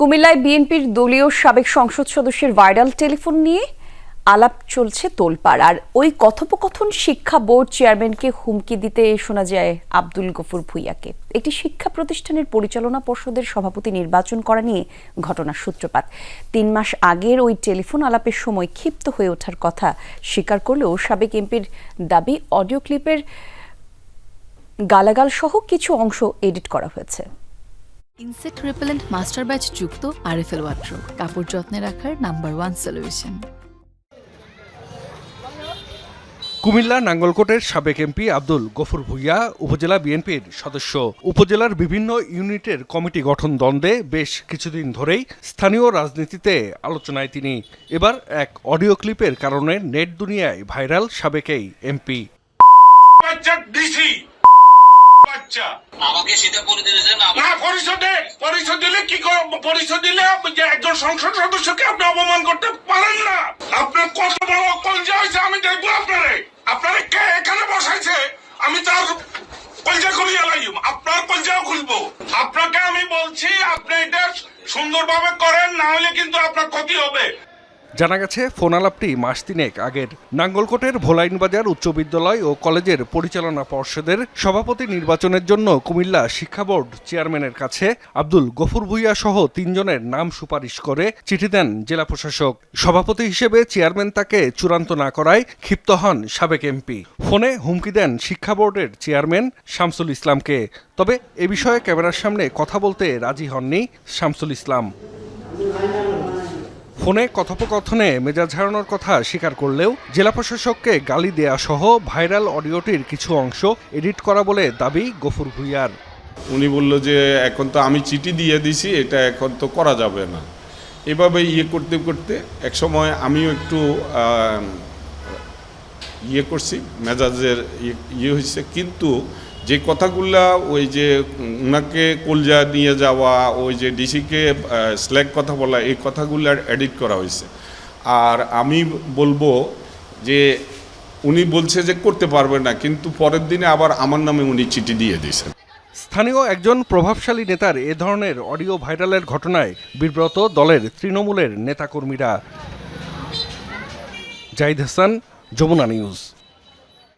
কুমিল্লায় বিএনপির দলীয় সাবেক সংসদ সদস্যের ভাইরাল টেলিফোন নিয়ে আলাপ চলছে তোলপাড়। আর ওই কথোপকথন শিক্ষা বোর্ড চেয়ারম্যানকে হুমকি দিতে শোনা যায় আব্দুল গফুর ভুইয়াকে। একটি শিক্ষা প্রতিষ্ঠানের পরিচালনা পর্ষদের সভাপতি নির্বাচন করা নিয়ে ঘটনার সূত্রপাত। তিন মাস আগের ওই টেলিফোন আলাপের সময় ক্ষিপ্ত হয়ে ওঠার কথা স্বীকার করলেও সাবেক এমপির দাবি অডিও ক্লিপের গালাগাল সহ কিছু অংশ এডিট করা হয়েছে। ইনসেক্ট রিপেলেন্ট মাস্টার ব্যাচ যুক্ত আরএফএল ওয়াট্রো কাপড় যত্নে রাখার নাম্বার ওয়ান সলিউশন। কুমিল্লা নাঙ্গলকোটের সাবেক এমপি আব্দুল গফুর ভুইয়া উপজেলা বিএনপির সদস্য। উপজেলার বিভিন্ন ইউনিটের কমিটি গঠন দ্বন্দ্বে বেশ কিছুদিন ধরেই স্থানীয় রাজনীতিতে আলোচনায় তিনি। এবার এক অডিও ক্লিপের কারণে নেট দুনিয়ায় ভাইরাল সাবেক এই এমপি। ডিসি বাচ্চা আমাকে সেটা করে দিয়েছেন না পরিষদে পরিষদ দিলে কি পরিষদ দিলে যে একজন সংসদ সদস্যকে আপনি অপমান করতে পারেন না। আপনার কত বড় কলজা হয়েছে আমি দেখব আপনারে। আপনারে কে এখানে বসাইছে? আমি তার কলজা খুলিয়ে লাইম আপনার কলজাও খুলবো। আপনাকে আমি বলছি আপনি এটা সুন্দরভাবে করেন না হলে কিন্তু আপনার ক্ষতি হবে। জানা গেছে ফোন আলাপটি মাস তিনেক আগের। নাঙ্গলকোটের ভোলাইনবাজার উচ্চ বিদ্যালয় ও কলেজের পরিচালনা পর্ষদের সভাপতি নির্বাচনের জন্য কুমিল্লা শিক্ষা বোর্ড চেয়ারম্যানের কাছে আব্দুল গফুর ভুইয়া সহ তিনজনের নাম সুপারিশ করে চিঠি দেন জেলা প্রশাসক। সভাপতি হিসেবে চেয়ারম্যান তাকে চূড়ান্ত না করায় ক্ষিপ্ত হন সাবেক এমপি। ফোনে হুমকি দেন শিক্ষা বোর্ডের চেয়ারম্যান শামসুল ইসলামকে। তবে এ বিষয়ে ক্যামেরার সামনে কথা বলতে রাজি হননি শামসুল ইসলাম। ফোনে কথোপকথনে মেজাজ হারানোর কথা স্বীকার করলেও জেলা প্রশাসককে গালি দেয়া সহ ভাইরাল অডিওটির কিছু অংশ এডিট করা বলে দাবি গফুর ভুইয়ার। উনি বলল যে এখন তো আমি চিঠি দিয়ে দিছি, এটা এখন তো করা যাবে না। এভাবে ইয়ে করতে করতে এক সময় আমিও একটু ইয়ে করছি, মেজাজের ইয়ে- হয়েছে কিন্তু যে কথাগুলা ওই যে ওনাকে কলজা নিয়ে যাওয়া, ওই যে ডিসিকে স্ল্যাগ কথা বলা, এই কথাগুলো এডিট করা হয়েছে। আর আমি বলব যে উনি বলছে যে করতে পারবে না, কিন্তু পরের দিনে আবার আমার নামে উনি চিঠি দিয়ে দিয়েছেন। স্থানীয় একজন প্রভাবশালী নেতার এ ধরনের অডিও ভাইরালের ঘটনায় বিব্রত দলের তৃণমূলের নেতাকর্মীরা। জাহিদ হাসান, যমুনা নিউজ।